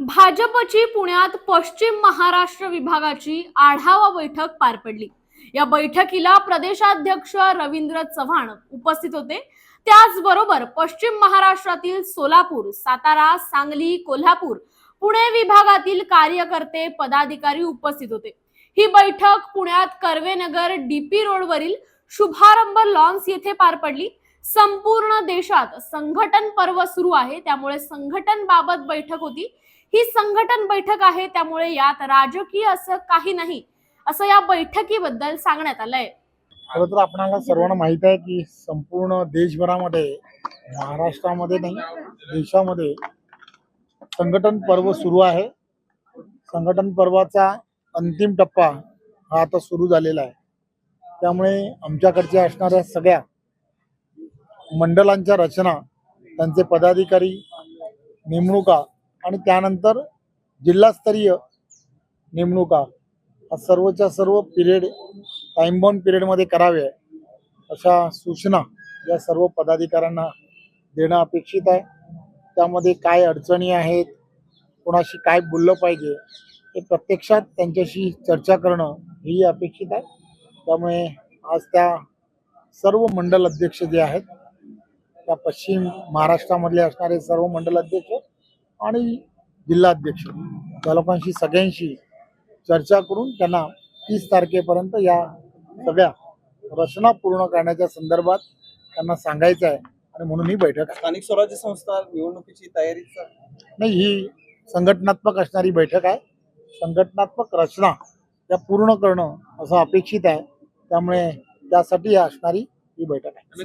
भाजपची पुण्यात पश्चिम महाराष्ट्र विभागाची आढावा बैठक पार पडली. या बैठकीला प्रदेशाध्यक्ष रवींद्र चव्हाण उपस्थित होते. त्याचबरोबर पश्चिम महाराष्ट्रातील सोलापूर सातारा सांगली कोल्हापूर पुणे विभागातील कार्यकर्ते पदाधिकारी उपस्थित होते. ही बैठक पुण्यात कर्वेनगर डीपी रोडवरील शुभारंभ लॉन्स येथे पार पडली. संपूर्ण देशात संघटन पर्व सुरू आहे. त्यामुळे संघटन बाबत बैठक होती. ही संघटन बैठक आहे. त्यामुळे यात राजकीय असं काही नाही असं या बैठकीबद्दल सांगण्यात आलंय. खरं तर आपणाला सर्वांना माहीत आहे की संपूर्ण देशभरामध्ये महाराष्ट्रामध्ये नाही देशामध्ये संघटन पर्व सुरू आहे. संघटन पर्वाचा अंतिम टप्पा हा आता सुरू झालेला आहे. त्यामुळे आमच्याकडच्या असणाऱ्या सगळ्या मंडलांच्या रचना त्यांचे पदाधिकारी नेमणुका आणि त्यानंतर जिल्हास्तरीय नेमणुका हा सर्वच्या सर्व पिरियड टाइम पिरियडमध्ये करावे अशा सूचना या सर्व पदाधिकाऱ्यांना देणं अपेक्षित आहे. त्यामध्ये काय अडचणी आहेत कोणाशी काय बोललं पाहिजे हे प्रत्यक्षात त्यांच्याशी चर्चा करणं हेही अपेक्षित आहे. त्यामुळे आज त्या सर्व मंडल अध्यक्ष जे आहेत त्या पश्चिम महाराष्ट्रामधले असणारे सर्व मंडल अध्यक्ष आणि जिल्हाध्यक्ष त्या लोकांशी सगळ्यांशी चर्चा करून त्यांना तीस तारखेपर्यंत या सगळ्या रचना पूर्ण करण्याच्या संदर्भात त्यांना सांगायचं आहे आणि म्हणून ही बैठक स्थानिक स्वराज्य संस्था निवडणुकीची तयारी नाही ही संघटनात्मक असणारी बैठक आहे. संघटनात्मक रचना त्या पूर्ण करणं असं अपेक्षित आहे. त्यामुळे त्यासाठी असणारी ही बैठक आहे.